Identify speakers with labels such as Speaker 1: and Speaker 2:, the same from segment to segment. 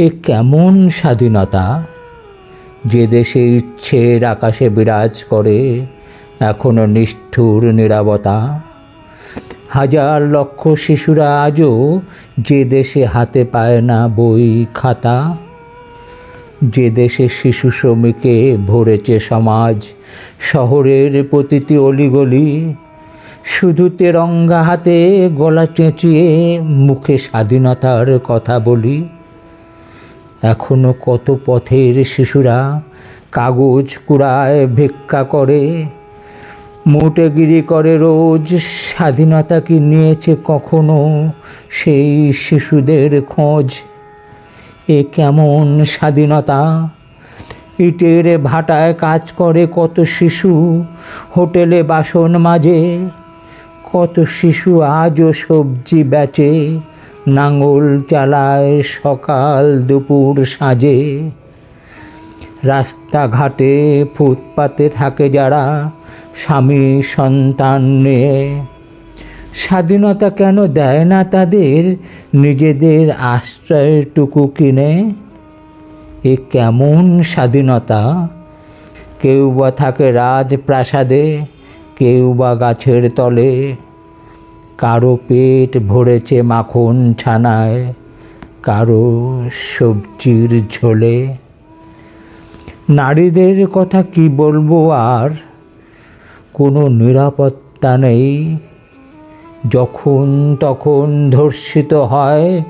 Speaker 1: এ কেমন স্বাধীনতা? যে দেশে ইচ্ছের আকাশে বিরাজ করে, এখনও নিষ্ঠুর নিরাবতা। হাজার লক্ষ শিশুরা আজও যে দেশে হাতে পায় না বই খাতা। যে দেশে শিশু শ্রমিকে ভরেছে সমাজ, শহরের প্রতিটি অলিগলি। শুধু তেরঙ্গা হাতে গলা চেঁচিয়ে মুখে স্বাধীনতার কথা বলি। এখনও কত পথের শিশুরা কাগজ কুড়ায় ভিক্ষা করে। মোটেগিরি করে রোজ, স্বাধীনতা কি নিয়েছে কখনো সেই শিশুদের খোঁজ? এ কেমন স্বাধীনতা? ইটের ভাটায় কাজ করে কত শিশু, হোটেলে বাসন মাজে, কত শিশু আজও সবজি বেচে। নাঙল চালায় সকাল দুপুর সাজে। রাস্তাঘাটে ফুটপাতে থাকে যারা স্বামী সন্তান নিয়ে। স্বাধীনতা কেন দেয় না তাদের নিজেদের আশ্রয়টুকু কিনে? এ কেমন স্বাধীনতা? কেউ বা থাকে রাজপ্রাসাদে, কেউ বা গাছের তলে। কারও পেট ভরেছে মাখন ছানায়, কারও সবজির ঝোলে। নারীদের কথা কি বলব আর? কোনো নিরাপত্তা নেই। যখন তখন ধর্ষিত হয়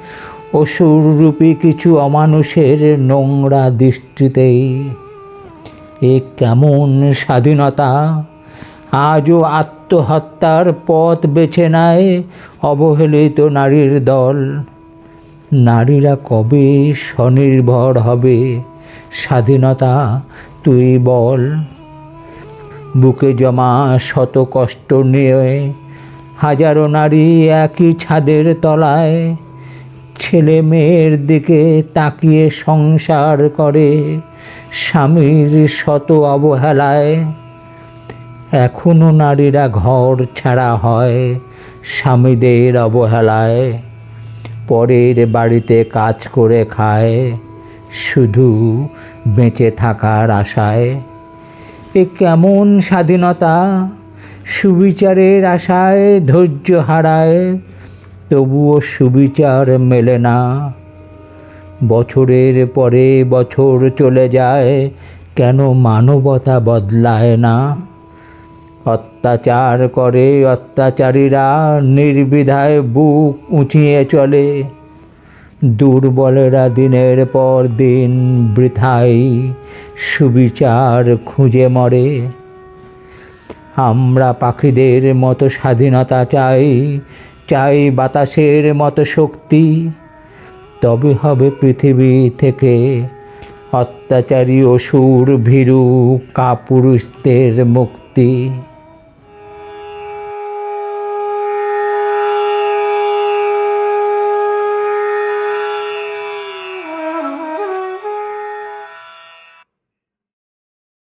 Speaker 1: অসুররূপী কিছু অমানুষের নোংরা দৃষ্টিতেই। এ কেমন স্বাধীনতা? আজও আত্মহত্যার পথ বেছে নেয় অবহেলিত নারীর দল। নারীরা কবে স্বনির্ভর হবে? স্বাধীনতা তুই বল। বুকে জমা শত কষ্ট নিয়ে হাজারো নারী একই ছাদের তলায় ছেলে মেয়ের দিকে তাকিয়ে সংসার করে স্বামীর শত অবহেলায় এখনও নারীরা ঘর ছাড়া হয় স্বামীদের অবহেলায়। পরের বাড়িতে কাজ করে খায়, শুধু বেঁচে থাকার আশায়। এ কেমন স্বাধীনতা? সুবিচারের আশায় ধৈর্য হারায়, তবুও সুবিচার মেলে না। বছরের পরে বছর চলে যায়, কেন মানবতা বদলায় না? অত্যাচার করে অত্যাচারীরা নির্বিধায় বুক উঁচিয়ে চলে। দুর্বলেরা দিনের পর দিন বৃথাই সুবিচার খুঁজে মরে। আমরা পাখিদের মতো স্বাধীনতা চাই চাই বাতাসের মতো শক্তি। তবে হবে পৃথিবী থেকে অত্যাচারী অসুর, ভীরু, কাপুরুষদের মুক্তি।